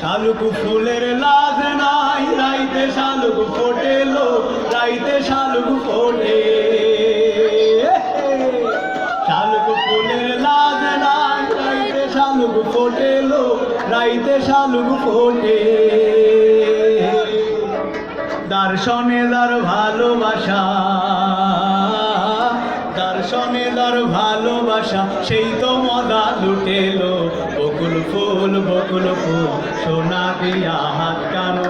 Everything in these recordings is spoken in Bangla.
শালুক ফুলের লাজ নাই, রাইতে শালুক ফোটেলো, রাইতে শালুক ফোটে। শালুক ফুলের লাজ নাই, রাইতে শালুক ফোটেলো, রাইতে শালুক ফোটে। দর্শনে দার ভালোবাসা। দর্শনে দার ভালোবাসা, সেই তো মজা লুটেলো। বকুল ফুল বকুল ফুল, সোনা দিয়া হাত কানো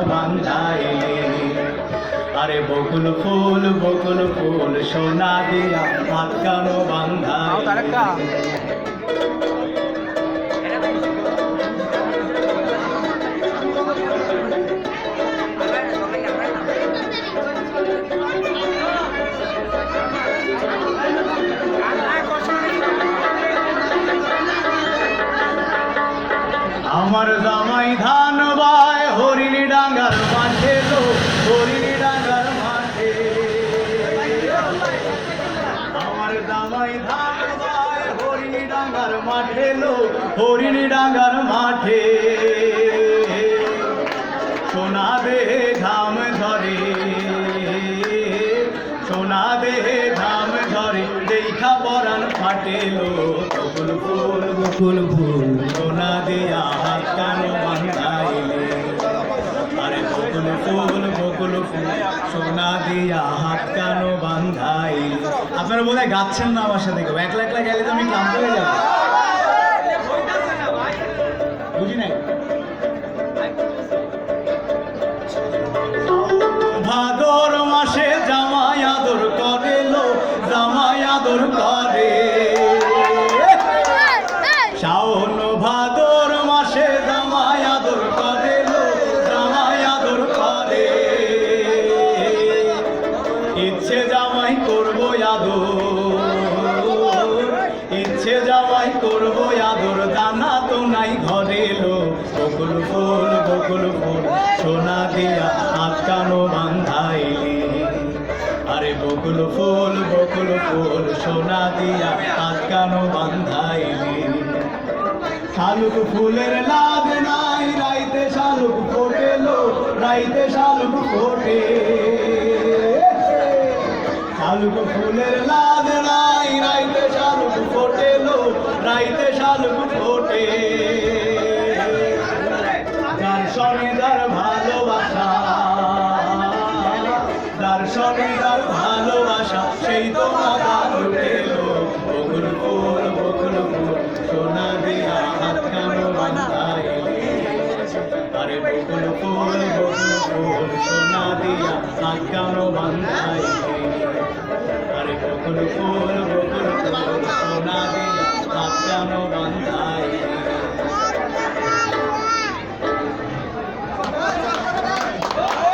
আরে বকুল ফুল বকুল ফুল, সোনা দিয়া হাত কানো বান্ধাইলে? আমার জামাই ধান বায়, হরিণী ডাঙ্গার মাঠে লো হরিণী ডাঙ্গার মাঠে। আমার জামাই ধান বায়, হরিণী ডাঙ্গার মাঠে লো হরিণী ডাঙ্গার মাঠে। সোনা দেহে ধাম ধরে, সোনা দেহে ধাম ধরে, দেখা পরাণ ফাটেলো বকুল ফুল বকুল ফুল সোনা দিয়া ফুল বকুল ফুল সোনা দিয়া হাত কানো বান্ধাইলে আপনারা বোধ হয় গাচ্ছেন না আমার সাথে কেউ একলা একলা গেলে তো আমি ক্লান্ত হয়ে যাব বুঝি নাই ভাদর মাসে জামাই আদর করে লো জামাই আদর করে শাওন ভাদর ইচ্ছে জামাই করব আদর। ইচ্ছে জামাই করব আদর, দানা তো নাই ঘরে লো। বকুল ফুল বকুল ফুল, সোনা দিয়া আটকানো বান্ধাইলি। আরে বকুল ফুল বকুল ফুল, সোনা দিয়া আটকানো বান্ধাইলি। শালুক ফুলের লাভ নাই, রাইতে শালুক ফোটেলো, রাইতে শালুক ফোটে। শালুক ফুলের লাভ নাই, রাইতে শালুক ফোটেলো, রাইতে শালুক ফোটে। দর্শনে দার ভালোবাসা দর্শনে দার ভালোবাসা, সেই তো মাথা বকুল ফুল বকুল ফুল বকুল সোনা দিয়া হাত কানো আরে বকুল ফুল